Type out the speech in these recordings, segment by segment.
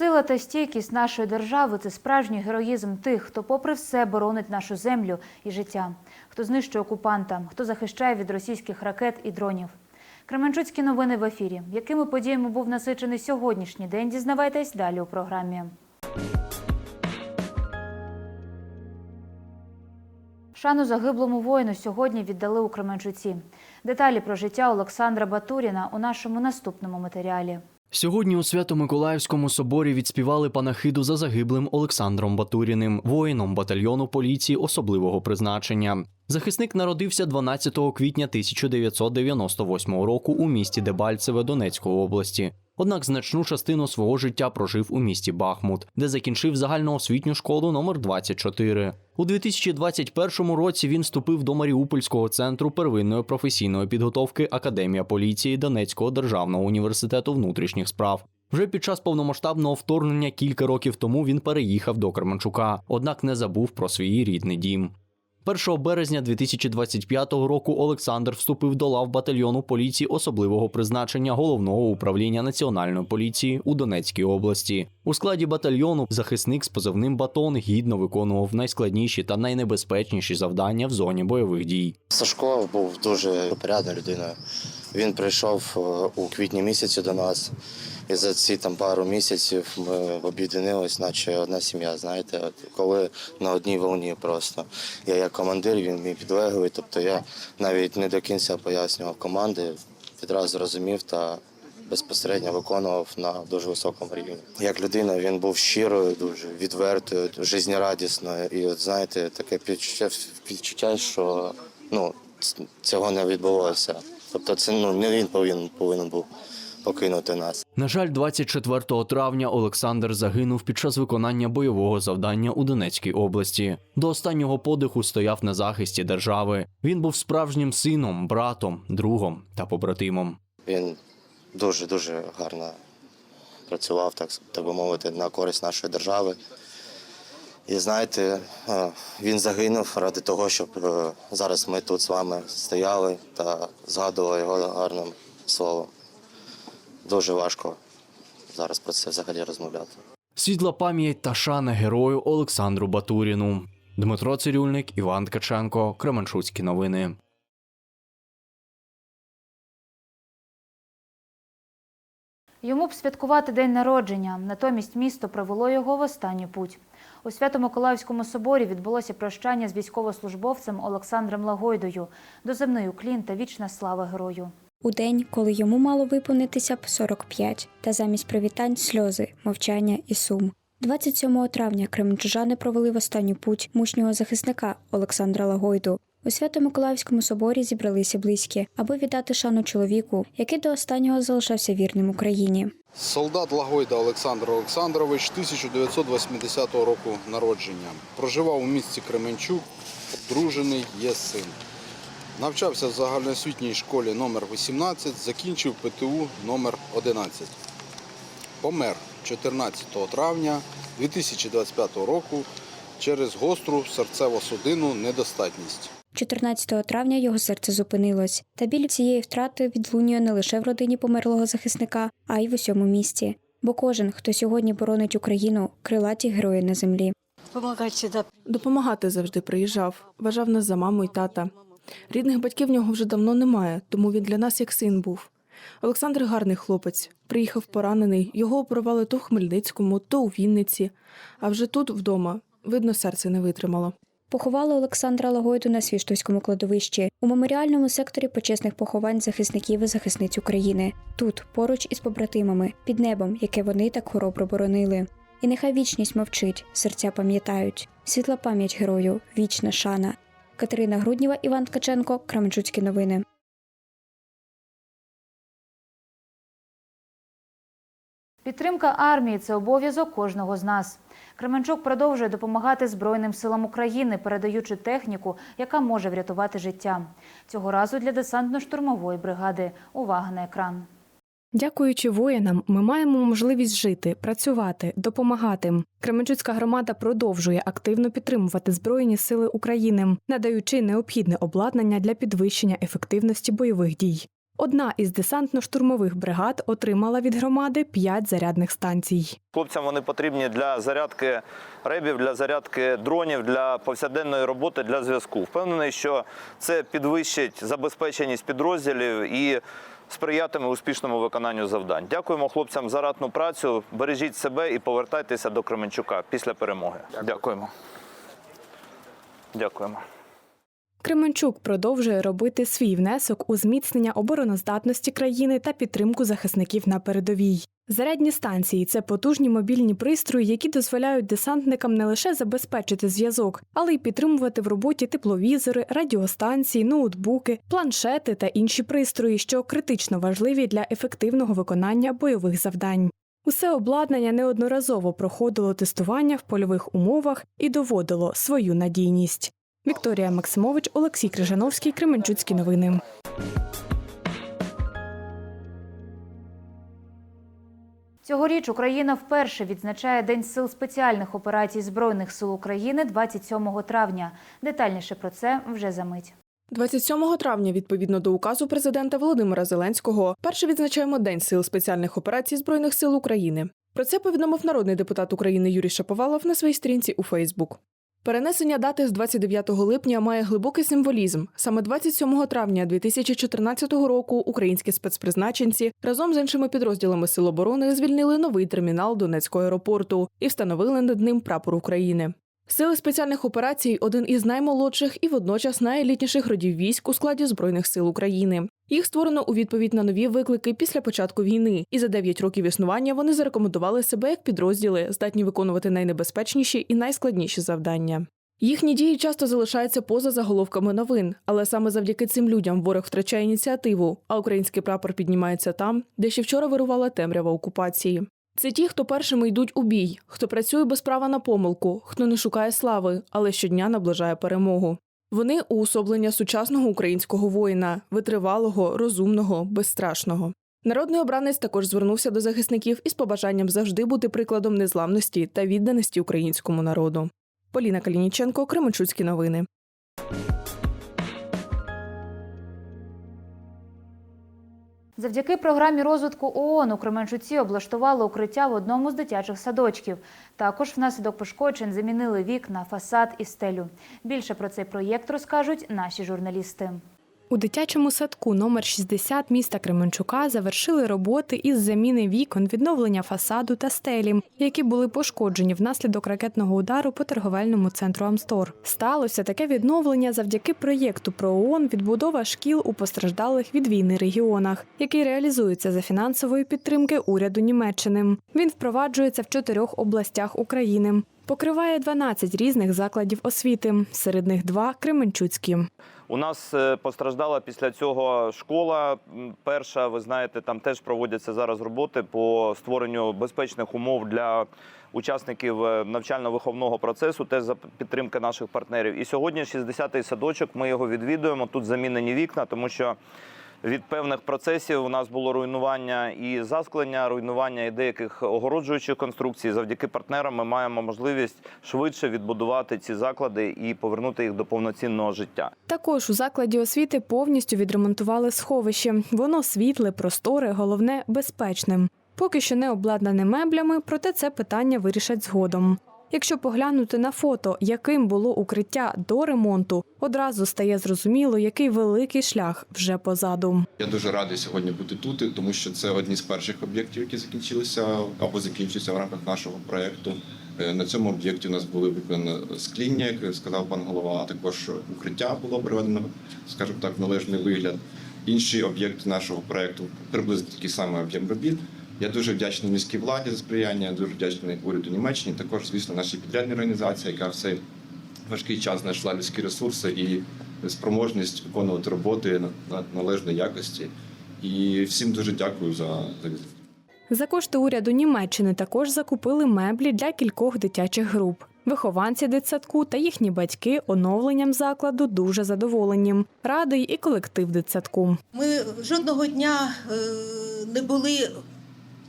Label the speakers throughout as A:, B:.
A: Сила та стійкість нашої держави це справжній героїзм тих, хто, попри все, боронить нашу землю і життя, хто знищує окупанта, хто захищає від російських ракет і дронів. Кременчуцькі новини в ефірі. Якими подіями був насичений сьогоднішній день? Дізнавайтесь далі у програмі. Шану загиблому воїну сьогодні віддали у Кременчуці. Деталі про життя Олександра Батуріна у нашому наступному матеріалі.
B: Сьогодні у Свято-Миколаївському соборі відспівали панахиду за загиблим Олександром Батуріним, воїном батальйону поліції особливого призначення. Захисник народився 12 квітня 1998 року у місті Дебальцеве Донецької області. Однак значну частину свого життя прожив у місті Бахмут, де закінчив загальноосвітню школу номер 24. У 2021 році він вступив до Маріупольського центру первинної професійної підготовки Академія поліції Донецького державного університету внутрішніх справ. Вже під час повномасштабного вторгнення кілька років тому він переїхав до Кременчука, однак не забув про свій рідний дім. 1 березня 2025 року Олександр вступив до лав батальйону поліції особливого призначення головного управління національної поліції у Донецькій області. У складі батальйону захисник з позивним батон гідно виконував найскладніші та найнебезпечніші завдання в зоні бойових дій.
C: Сашко був дуже порядною людиною. Він прийшов е, у квітні місяці до нас, і за ці там пару місяців ми об'єднились, наче одна сім'я. Знаєте, от коли на одній волні просто. Я як командир, він мій підлеглий. Тобто я навіть не до кінця пояснював команди, відразу розумів та безпосередньо виконував на дуже високому рівні. Як людина він був щирою, дуже відвертою, жизнерадісною. І от знаєте, таке відчуття, що ну цього не відбулося. Тобто, це ну не він повинен повинен був покинути нас.
B: На жаль, 24 травня Олександр загинув під час виконання бойового завдання у Донецькій області. До останнього подиху стояв на захисті держави. Він був справжнім сином, братом, другом та побратимом.
C: Він дуже дуже гарно працював, так, так би мовити, на користь нашої держави. І знаєте, е, він загинув ради того, щоб е, зараз ми тут з вами стояли та згадували його гарним словом. Дуже важко зараз про це взагалі розмовляти.
B: Світла пам'ять та шана герою Олександру Батуріну. Дмитро Цирюльник, Іван Ткаченко, Кременчуцькі новини.
A: Йому б святкувати день народження. Натомість місто провело його в останню путь. У Свято-Миколаївському соборі відбулося прощання з військовослужбовцем Олександром Лагойдою. Доземний уклін та вічна слава герою.
D: У день, коли йому мало виповнитися б 45, та замість привітань сльози, мовчання і сум. 27 травня кременчужани провели в останню путь мужнього захисника Олександра Лагойду. У Свято-Миколаївському соборі зібралися близькі, аби віддати шану чоловіку, який до останнього залишався вірним Україні.
E: Солдат Лагойда Олександр Олександрович 1980 року народження. Проживав у місті Кременчук, одружений, є син. Навчався в загальноосвітній школі номер 18 закінчив ПТУ номер 11 Помер 14 травня 2025 року через гостру серцево-судинну недостатність.
D: 14 травня його серце зупинилось, та біль цієї втрати відлунює не лише в родині померлого захисника, а й в усьому місті. Бо кожен, хто сьогодні боронить Україну, крилаті герої на землі.
F: Допомагати завжди приїжджав, вважав нас за маму і тата. Рідних батьків в нього вже давно немає, тому він для нас як син був. Олександр гарний хлопець. Приїхав поранений, його оперували то в Хмельницькому, то у Вінниці. А вже тут, вдома, видно, серце не витримало.
D: Поховали Олександра Лагойду на Свіштовському кладовищі у меморіальному секторі почесних поховань захисників і захисниць України. Тут, поруч із побратимами, під небом, яке вони так хоробро боронили. І нехай вічність мовчить, серця пам'ятають. Світла пам'ять герою, вічна шана. Катерина Грудніва, Іван Ткаченко, Кременчуцькі новини.
A: Підтримка армії це обов'язок кожного з нас. Кременчук продовжує допомагати Збройним силам України, передаючи техніку, яка може врятувати життя. Цього разу для десантно-штурмової бригади. Увага на екран.
G: Дякуючи воїнам, ми маємо можливість жити, працювати, допомагати. Кременчуцька громада продовжує активно підтримувати Збройні сили України, надаючи необхідне обладнання для підвищення ефективності бойових дій. Одна із десантно-штурмових бригад отримала від громади 5 зарядних станцій.
H: Хлопцям вони потрібні для зарядки ребів, для зарядки дронів, для повсякденної роботи, для зв'язку. Впевнений, що це підвищить забезпеченість підрозділів і сприятиме успішному виконанню завдань. Дякуємо хлопцям за ратну працю. Бережіть себе і повертайтеся до Кременчука після перемоги. Дякуємо. Дякуємо.
G: Кременчук продовжує робити свій внесок у зміцнення обороноздатності країни та підтримку захисників на передовій. Зарядні станції це потужні мобільні пристрої, які дозволяють десантникам не лише забезпечити зв'язок, але й підтримувати в роботі тепловізори, радіостанції, ноутбуки, планшети та інші пристрої, що критично важливі для ефективного виконання бойових завдань. Усе обладнання неодноразово проходило тестування в польових умовах і доводило свою надійність. Вікторія Максимович, Олексій Крижановський, Кременчуцькі новини.
A: Цьогоріч Україна вперше відзначає День сил спеціальних операцій Збройних сил України 27 травня. Детальніше про це вже за мить.
F: 27 травня, відповідно до указу президента Володимира Зеленського, перше відзначаємо День сил спеціальних операцій Збройних сил України. Про це повідомив народний депутат України Юрій Шаповалов на своїй сторінці у Фейсбук. Перенесення дати з 29 липня має глибокий символізм. Саме 27 травня 2014 року українські спецпризначенці разом з іншими підрозділами Сил оборони звільнили новий термінал Донецького аеропорту і встановили над ним прапор України. Сили спеціальних операцій один із наймолодших і водночас найелітніших родів військ у складі збройних сил України. Їх створено у відповідь на нові виклики після початку війни, і за 9 років існування вони зарекомендували себе як підрозділи, здатні виконувати найнебезпечніші і найскладніші завдання. Їхні дії часто залишаються поза заголовками новин, але саме завдяки цим людям ворог втрачає ініціативу, а український прапор піднімається там, де ще вчора вирувала темрява окупації. Це ті, хто першими йдуть у бій, хто працює без права на помилку, хто не шукає слави, але щодня наближає перемогу. Вони уособлення сучасного українського воїна, витривалого, розумного, безстрашного. Народний обранець також звернувся до захисників із побажанням завжди бути прикладом незламності та відданості українському народу. Поліна Калініченко, Кременчуцькі новини.
A: Завдяки програмі розвитку ООН у Кременчуці облаштували укриття в одному з дитячих садочків. Також внаслідок пошкоджень замінили вікна, фасад і стелю. Більше про цей проєкт розкажуть наші журналісти.
G: У дитячому садку номер 60 міста Кременчука завершили роботи із заміни вікон, відновлення фасаду та стелі, які були пошкоджені внаслідок ракетного удару по торговельному центру Амстор. Сталося таке відновлення завдяки проєкту про ООН відбудова шкіл у постраждалих від війни регіонах, який реалізується за фінансової підтримки уряду Німеччини. Він впроваджується в чотирьох областях України. Покриває 12 різних закладів освіти, серед них два Кременчуцькі.
H: У нас е, постраждала після цього школа. Перша, ви знаєте, там теж проводяться зараз роботи по створенню безпечних умов для учасників е, навчально-виховного процесу, теж за підтримки наших партнерів. І сьогодні 60-й садочок. Ми його відвідуємо. Тут замінені вікна, тому що. Від певних процесів у нас було руйнування і засклення, руйнування і деяких огороджуючих конструкцій. Завдяки партнерам ми маємо можливість швидше відбудувати ці заклади і повернути їх до повноцінного життя.
G: Також у закладі освіти повністю відремонтували сховище. Воно світле, просторе, головне безпечним. Поки що не обладнане меблями, проте це питання вирішать згодом. Якщо поглянути на фото, яким було укриття до ремонту, одразу стає зрозуміло, який великий шлях вже позаду.
I: Я дуже радий сьогодні бути тут, тому що це одні з перших об'єктів, які закінчилися або закінчуються в рамках нашого проєкту. Е, На цьому об'єкті у нас були виконані скління, як сказав пан голова, а також укриття було приведено, скажімо так, в належний вигляд. Інші об'єкти нашого проєкту приблизно такий самий об'єм робіт. Я дуже вдячний міській владі за сприяння, дуже вдячний уряду Німеччини, також, звісно, нашій підрядній організації, яка в цей важкий час знайшла людські ресурси і спроможність виконувати роботи на на належної якості. І всім дуже дякую за, за візит.
G: За кошти уряду Німеччини також закупили меблі для кількох дитячих груп. Вихованці дитсадку та їхні батьки оновленням закладу дуже задоволені. Радий і колектив дитсадку.
J: Ми жодного дня е, не були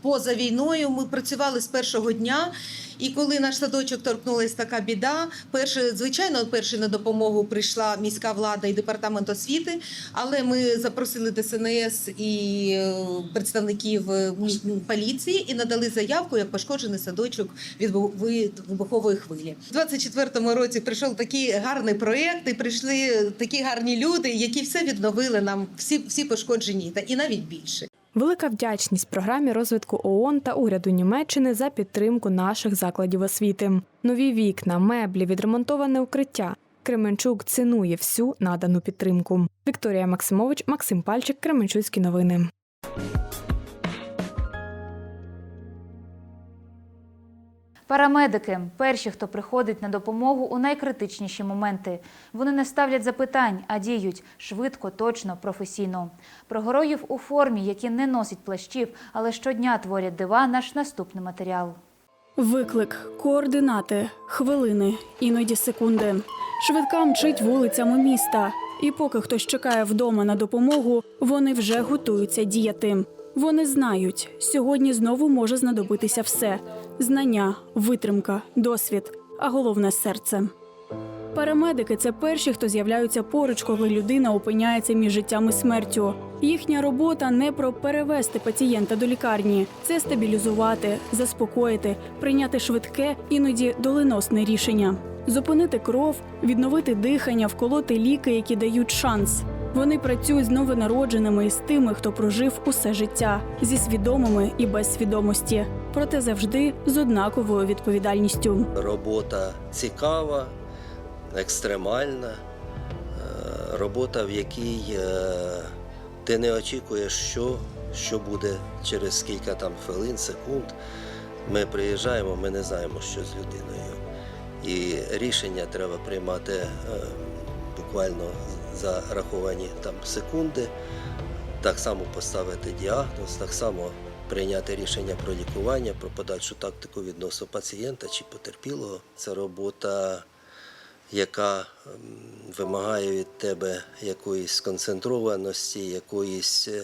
J: поза війною. Ми працювали з першого дня, І коли наш садочок торкнулась така біда, перше, звичайно, перше на допомогу прийшла міська влада і департамент освіти, але ми запросили ДСНС і е, представників е, поліції і надали заявку як пошкоджений садочок від вибухової хвилі. У 24-му році прийшов такий гарний проєкт, і прийшли такі гарні люди, які все відновили нам, всі, всі пошкоджені, та і навіть більше.
G: Велика вдячність програмі розвитку ООН та уряду Німеччини за підтримку наших закладів освіти. Нові вікна, меблі, відремонтоване укриття. Кременчук цінує всю надану підтримку. Вікторія Максимович, Максим Пальчик, Кременчуцькі новини.
A: Парамедики перші, хто приходить на допомогу у найкритичніші моменти. Вони не ставлять запитань, а діють швидко, точно, професійно. Про героїв у формі, які не носять плащів, але щодня творять дива, наш наступний матеріал.
K: Виклик, координати, хвилини, іноді секунди. Швидка мчить вулицями міста. І поки хтось чекає вдома на допомогу, вони вже готуються діяти. Вони знають, сьогодні знову може знадобитися все: знання, витримка, досвід, а головне серце. Парамедики це перші, хто з'являються поруч, коли людина опиняється між життям і смертю. Їхня робота не про перевести пацієнта до лікарні, це стабілізувати, заспокоїти, прийняти швидке, іноді доленосне рішення, зупинити кров, відновити дихання, вколоти ліки, які дають шанс. Вони працюють з новонародженими і з тими, хто прожив усе життя, зі свідомими і без свідомості, проте завжди з однаковою відповідальністю.
L: робота цікава, екстремальна, е, робота, в якій е, ти не очікуєш, що, що буде через кілька там хвилин, секунд. Ми приїжджаємо, ми не знаємо, що з людиною. І рішення треба приймати е, буквально за раховані там секунди, так само поставити діагноз, так само прийняти рішення про лікування, про подальшу тактику відносно пацієнта чи потерпілого. Це робота, яка вимагає від тебе якоїсь сконцентрованості, якоїсь е,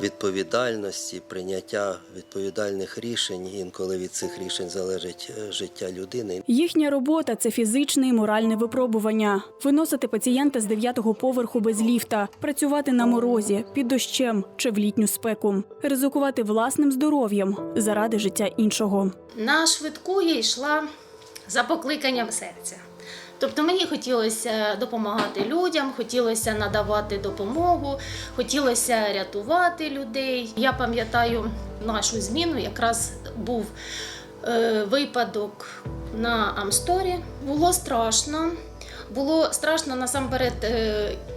L: відповідальності, прийняття відповідальних рішень. Інколи від цих рішень залежить е, життя людини.
K: Їхня робота це фізичне і моральне випробування. Виносити пацієнта з дев'ятого поверху без ліфта, працювати на морозі, під дощем чи в літню спеку, ризикувати власним здоров'ям заради життя іншого.
M: На швидку я йшла за покликанням серця. Тобто мені хотілося допомагати людям, хотілося надавати допомогу, хотілося рятувати людей. Я пам'ятаю нашу зміну, якраз був е, випадок на Амсторі. Було страшно. Було страшно насамперед. е,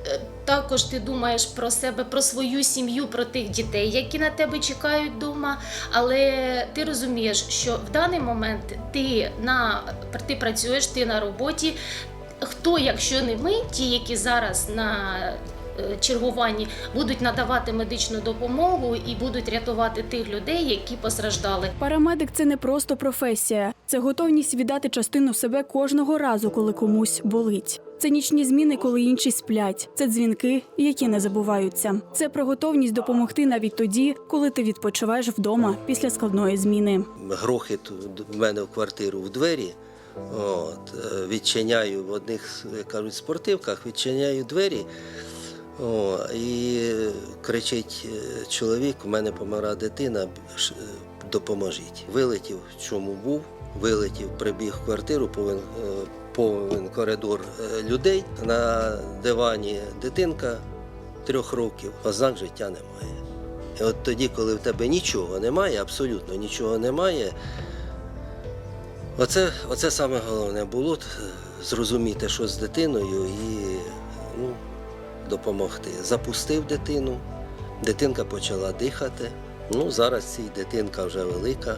M: е, Також ти думаєш про себе, про свою сім'ю, про тих дітей, які на тебе чекають вдома. Але ти розумієш, що в даний момент ти на ти працюєш, ти на роботі. Хто, якщо не ми, ті, які зараз на чергуванні будуть надавати медичну допомогу і будуть рятувати тих людей, які постраждали.
K: Парамедик це не просто професія, це готовність віддати частину себе кожного разу, коли комусь болить. Це нічні зміни, коли інші сплять. Це дзвінки, які не забуваються. Це про готовність допомогти навіть тоді, коли ти відпочиваєш вдома після складної зміни.
L: грохіт в мене в квартиру в двері. От, е, відчиняю в одних, кажуть, спортивках, відчиняю двері. О, і кричить е, чоловік: у мене помира дитина, е, допоможіть. Вилетів, в чому був, вилетів, прибіг в квартиру, повен, е, повен коридор людей. На дивані дитинка трьох років, ознак життя немає. І от тоді, коли в тебе нічого немає, абсолютно нічого немає, оце, оце саме головне було зрозуміти, що з дитиною, і ну, допомогти. Запустив дитину, дитинка почала дихати. Ну, зараз ця дитинка вже велика.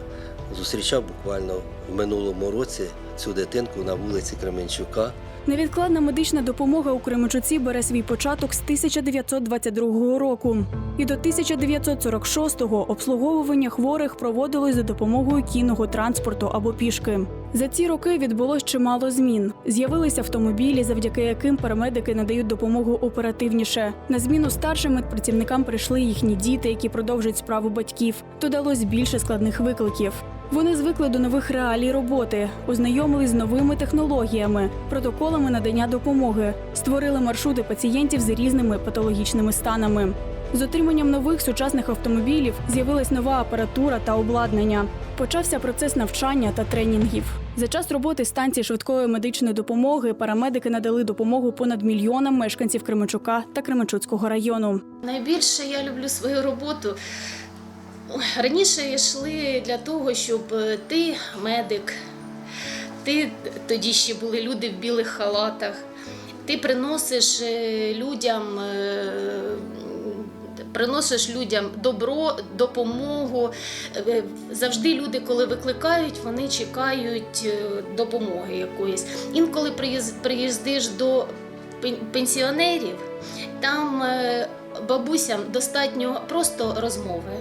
L: Зустрічав буквально в минулому році цю дитинку на вулиці Кременчука.
K: Невідкладна медична допомога у Кременчуці бере свій початок з 1922 року. І до 1946-го обслуговування хворих проводилось за допомогою кінного транспорту або пішки. За ці роки відбулось чимало змін. З'явилися автомобілі, завдяки яким парамедики надають допомогу оперативніше. На зміну старшим медпрацівникам прийшли їхні діти, які продовжують справу батьків. Додалось більше складних викликів. Вони звикли до нових реалій роботи, ознайомились з новими технологіями, протоколами надання допомоги, створили маршрути пацієнтів з різними патологічними станами. З отриманням нових сучасних автомобілів з'явилась нова апаратура та обладнання. Почався процес навчання та тренінгів. За час роботи станції швидкої медичної допомоги парамедики надали допомогу понад мільйонам мешканців Кременчука та Кременчуцького району.
M: Найбільше я люблю свою роботу. Раніше йшли для того, щоб е, ти медик, ти тоді ще були люди в білих халатах. Ти приносиш е, людям, е, приносиш людям добро, допомогу. Завжди люди, коли викликають, вони чекають допомоги якоїсь. Інколи приїз- приїздиш до пенсіонерів, там бабусям достатньо просто розмови.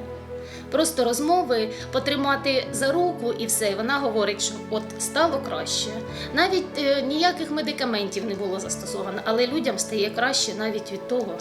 M: Просто розмови, потримати за руку і все. Вона говорить, що от стало краще. Навіть е, ніяких медикаментів не було застосовано, але людям стає краще навіть від того,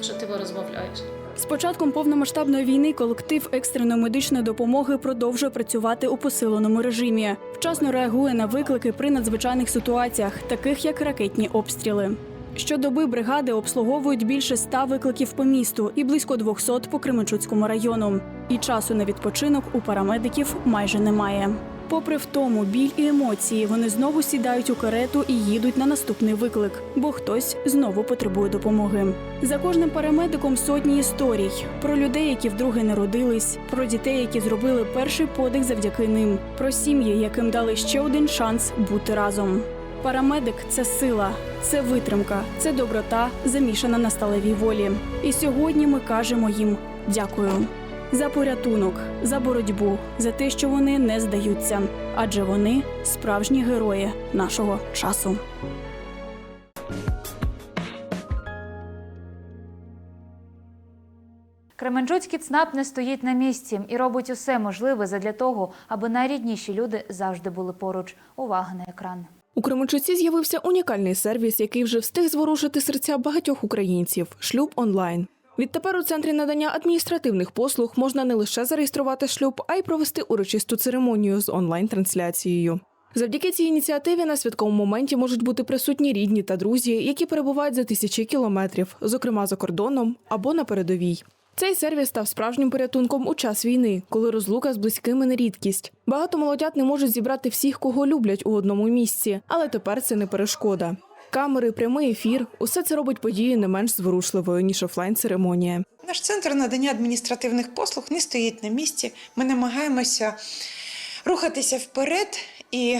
M: що ти розмовляєш.
K: З початком повномасштабної війни колектив екстреної медичної допомоги продовжує працювати у посиленому режимі. Вчасно реагує на виклики при надзвичайних ситуаціях, таких як ракетні обстріли. Щодоби бригади обслуговують більше ста викликів по місту і близько 200 по Кременчуцькому району. І часу на відпочинок у парамедиків майже немає. Попри втому, біль і емоції, вони знову сідають у карету і їдуть на наступний виклик, бо хтось знову потребує допомоги. За кожним парамедиком сотні історій про людей, які вдруге народились, про дітей, які зробили перший подих завдяки ним, про сім'ї, яким дали ще один шанс бути разом. Парамедик це сила, це витримка, це доброта, замішана на сталевій волі. І сьогодні ми кажемо їм дякую за порятунок, за боротьбу, за те, що вони не здаються, адже вони справжні герої нашого часу.
A: Кременчуцький ЦНАП не стоїть на місці і робить усе можливе задля того, аби найрідніші люди завжди були поруч. Увага на екран.
F: У Кременчуці з'явився унікальний сервіс, який вже встиг зворушити серця багатьох українців шлюб онлайн. Відтепер у центрі надання адміністративних послуг можна не лише зареєструвати шлюб, а й провести урочисту церемонію з онлайн-трансляцією. Завдяки цій ініціативі на святковому моменті можуть бути присутні рідні та друзі, які перебувають за тисячі кілометрів, зокрема за кордоном або на передовій. Цей сервіс став справжнім порятунком у час війни, коли розлука з близькими не рідкість. Багато молодят не можуть зібрати всіх, кого люблять у одному місці, але тепер це не перешкода. Камери, прямий ефір усе це робить подію не менш зворушливою ніж офлайн церемонія.
N: Наш центр надання адміністративних послуг не стоїть на місці. Ми намагаємося рухатися вперед, і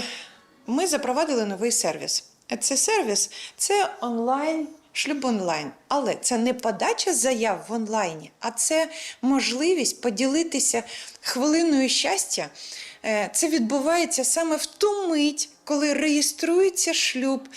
N: ми запровадили новий сервіс. А Цей сервіс це онлайн. Шлюб онлайн, але це не подача заяв в онлайні, а це можливість поділитися хвилиною щастя. Е, Це відбувається саме в ту мить, коли реєструється шлюб.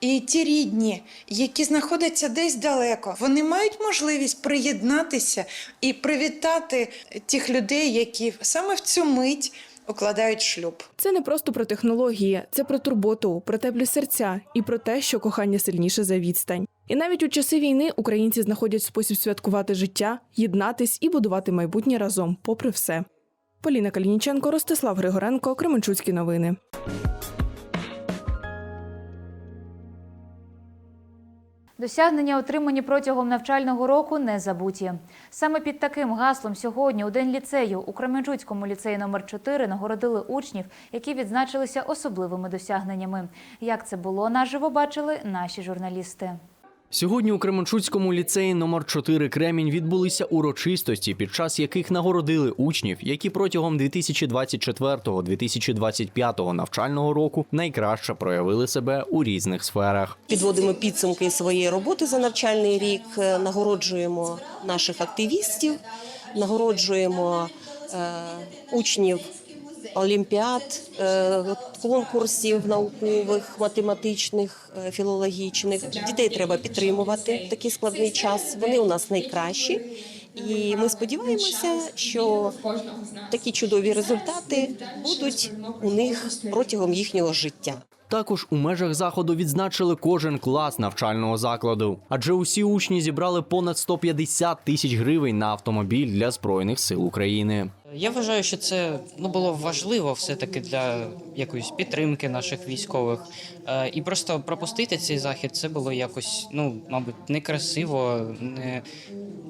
N: І ті рідні, які знаходяться десь далеко, вони мають можливість приєднатися і привітати тих людей, які саме в цю мить укладають шлюб.
F: Це не просто про технології, це про турботу, про теплі серця і про те, що кохання сильніше за відстань. І навіть у часи війни українці знаходять спосіб святкувати життя, єднатись і будувати майбутнє разом, попри все. Поліна Калініченко, Ростислав Григоренко, Кременчуцькі новини.
A: Досягнення, отримані протягом навчального року, не забуті. Саме під таким гаслом сьогодні, у день ліцею, у Кременчуцькому ліцеї номер 4 нагородили учнів, які відзначилися особливими досягненнями. Як це було наживо, бачили наші журналісти.
B: Сьогодні у Кременчуцькому ліцеї номер 4 Кремінь відбулися урочистості, під час яких нагородили учнів, які протягом 2024-2025 навчального року найкраще проявили себе у різних сферах.
O: Підводимо підсумки своєї роботи за навчальний рік, е, нагороджуємо наших активістів, нагороджуємо е, учнів олімпіад, е, конкурсів наукових, математичних, е, філологічних. Дітей треба підтримувати в такий складний час. Вони у нас найкращі. І ми сподіваємося, що такі чудові результати будуть у них протягом їхнього життя.
B: Також у межах заходу відзначили кожен клас навчального закладу, адже усі учні зібрали понад 150 тисяч гривень на автомобіль для збройних сил України.
P: Я вважаю, що це ну було важливо все-таки для якоїсь підтримки наших військових. Е, і просто пропустити цей захід це було якось, ну, мабуть, некрасиво, не,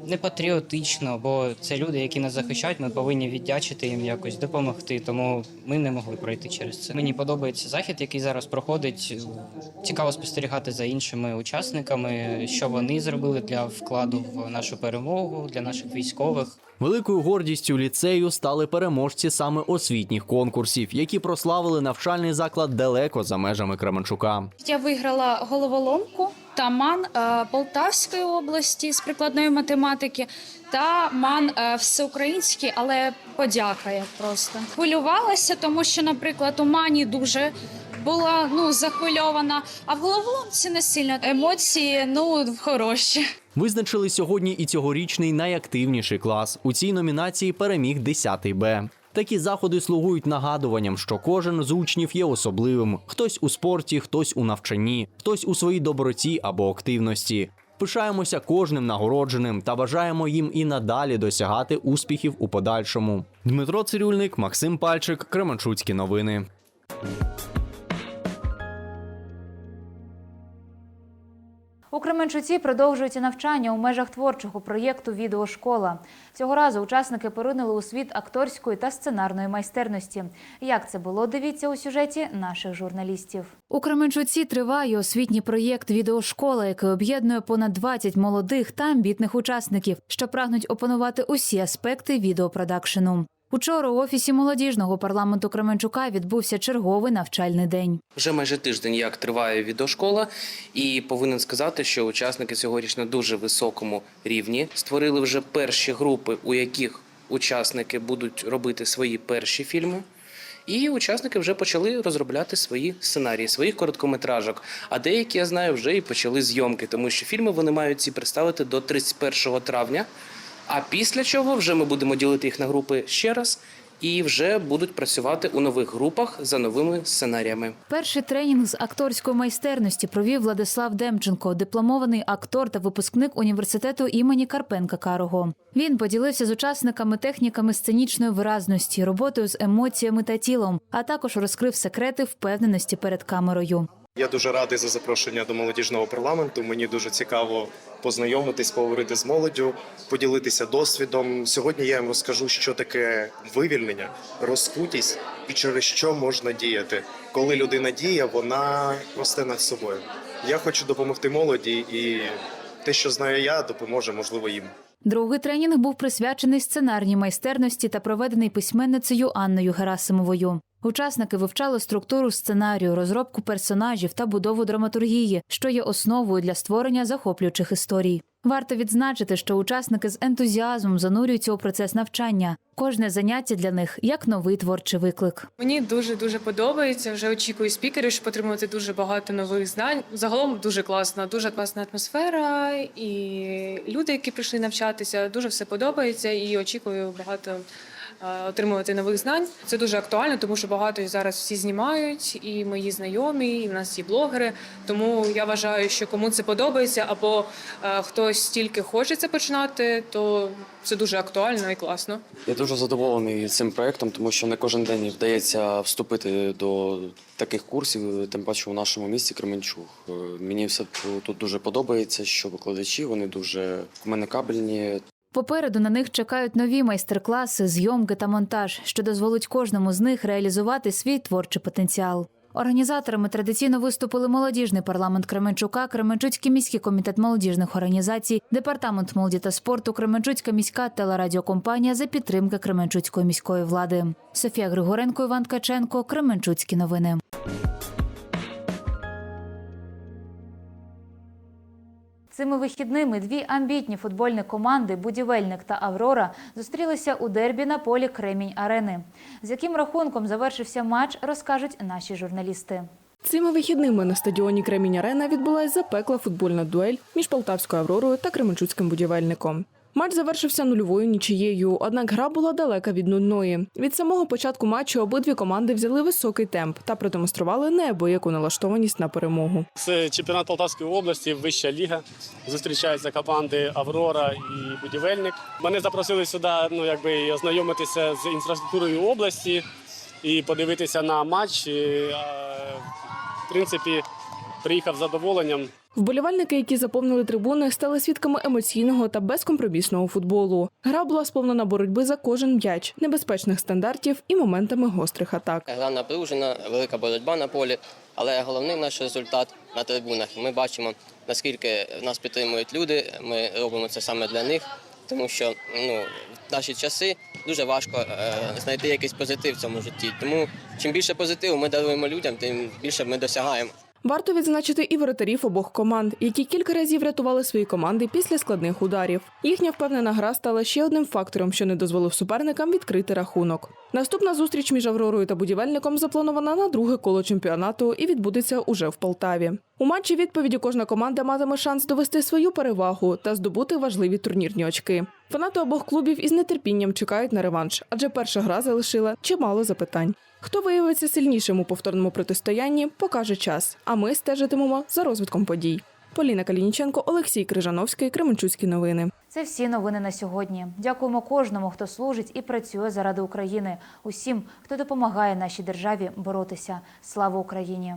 P: не патріотично, бо це люди, які нас захищають. Ми повинні віддячити їм якось допомогти. Тому ми не могли пройти через це. Мені подобається захід, який зараз проходить. Цікаво спостерігати за іншими учасниками, що вони зробили для вкладу в нашу перемогу, для наших військових.
B: Великою гордістю ліцею стали переможці саме освітніх конкурсів, які прославили навчальний заклад далеко за межами Кременчука.
Q: Я виграла головоломку та ман е, Полтавської області з прикладної математики та ман е, всеукраїнський, але подяка я просто хвилювалася, тому що, наприклад, у мані дуже була ну захвильована, а в головоломці не сильно емоції ну хороші.
B: Визначили сьогодні і цьогорічний найактивніший клас. У цій номінації переміг 10 Б. Такі заходи слугують нагадуванням, що кожен з учнів є особливим: хтось у спорті, хтось у навчанні, хтось у своїй доброті або активності. Пишаємося кожним нагородженим та бажаємо їм і надалі досягати успіхів у подальшому. Дмитро Цирюльник, Максим Пальчик, Кременчуцькі новини.
A: У Кременчуці продовжується навчання у межах творчого проєкту Відеошкола. Цього разу учасники поринули у світ акторської та сценарної майстерності. Як це було, дивіться у сюжеті наших журналістів. У Кременчуці триває освітній проєкт Відеошкола, який об'єднує понад 20 молодих та амбітних учасників, що прагнуть опанувати усі аспекти відеопродакшену. Учора у офісі молодіжного парламенту Кременчука відбувся черговий навчальний день.
R: Вже майже тиждень як триває відеошкола, і повинен сказати, що учасники цьогоріч на дуже високому рівні створили вже перші групи, у яких учасники будуть робити свої перші фільми. І учасники вже почали розробляти свої сценарії, своїх короткометражок. А деякі я знаю вже і почали зйомки, тому що фільми вони мають ці представити до 31 травня. А після чого вже ми будемо ділити їх на групи ще раз і вже будуть працювати у нових групах за новими сценаріями.
A: Перший тренінг з акторської майстерності провів Владислав Демченко, дипломований актор та випускник університету імені Карпенка Карого. Він поділився з учасниками техніками сценічної виразності, роботою з емоціями та тілом, а також розкрив секрети впевненості перед камерою.
S: Я дуже радий за запрошення до молодіжного парламенту. Мені дуже цікаво познайомитись, поговорити з молоддю, поділитися досвідом. Сьогодні я їм розкажу, що таке вивільнення, розкутість і через що можна діяти. Коли людина діє, вона росте над собою. Я хочу допомогти молоді, і те, що знаю я, допоможе можливо їм.
A: Другий тренінг був присвячений сценарній майстерності та проведений письменницею Анною Герасимовою. Учасники вивчали структуру сценарію, розробку персонажів та будову драматургії, що є основою для створення захоплюючих історій. Варто відзначити, що учасники з ентузіазмом занурюються у процес навчання. Кожне заняття для них як новий творчий виклик.
T: Мені дуже дуже подобається. Вже очікую спікерів, щоб отримувати дуже багато нових знань. Загалом дуже класна, дуже класна атмосфера, і люди, які прийшли навчатися, дуже все подобається і очікую багато. Е, Отримувати нових знань це дуже актуально, тому що багато зараз всі знімають, і мої знайомі, і в нас є блогери. Тому я вважаю, що кому це подобається, або е, хтось тільки хоче це починати, то це дуже актуально і класно.
U: Я дуже задоволений цим проектом, тому що не кожен день вдається вступити до таких курсів, тим паче у нашому місті Кременчуг. Е, Мені все тут дуже подобається, що викладачі вони дуже комунікабельні.
A: Попереду на них чекають нові майстер-класи, зйомки та монтаж, що дозволить кожному з них реалізувати свій творчий потенціал. Організаторами традиційно виступили молодіжний парламент Кременчука, Кременчуцький міський комітет молодіжних організацій, департамент молоді та спорту, Кременчуцька міська телерадіокомпанія за підтримки Кременчуцької міської влади. Софія Григоренко, Іван Ткаченко, Кременчуцькі новини. Цими вихідними дві амбітні футбольні команди Будівельник та Аврора зустрілися у дербі на полі Кремінь Арени. З яким рахунком завершився матч, розкажуть наші журналісти.
F: Цими вихідними на стадіоні Кремінь Арена відбулася запекла футбольна дуель між Полтавською Авророю та Кременчуцьким будівельником. Матч завершився нульовою нічиєю, однак гра була далека від нудної. Від самого початку матчу обидві команди взяли високий темп та продемонстрували неабияку налаштованість на перемогу.
V: Це чемпіонат Полтавської області, вища ліга. Зустрічаються команди Аврора і Будівельник. Мене запросили сюди, ну якби ознайомитися з інфраструктурою області і подивитися на матч. В принципі, приїхав з задоволенням.
F: Вболівальники, які заповнили трибуни, стали свідками емоційного та безкомпромісного футболу. Гра була сповнена боротьби за кожен м'яч, небезпечних стандартів і моментами гострих атак.
W: Гра напружена, велика боротьба на полі, але головний наш результат на трибунах. Ми бачимо, наскільки нас підтримують люди. Ми робимо це саме для них, тому що ну, в наші часи дуже важко е, знайти якийсь позитив в цьому житті. Тому чим більше позитиву ми даруємо людям, тим більше ми досягаємо.
F: Варто відзначити і воротарів обох команд, які кілька разів рятували свої команди після складних ударів. Їхня впевнена гра стала ще одним фактором, що не дозволив суперникам відкрити рахунок. Наступна зустріч між Авророю та будівельником запланована на друге коло чемпіонату і відбудеться уже в Полтаві. У матчі відповіді кожна команда матиме шанс довести свою перевагу та здобути важливі турнірні очки. Фанати обох клубів із нетерпінням чекають на реванш, адже перша гра залишила чимало запитань. Хто виявиться сильнішим у повторному протистоянні, покаже час. А ми стежитимемо за розвитком подій. Поліна Калініченко, Олексій Крижановський, Кременчуцькі новини.
A: Це всі новини на сьогодні. Дякуємо кожному, хто служить і працює заради України. Усім, хто допомагає нашій державі боротися. Слава Україні!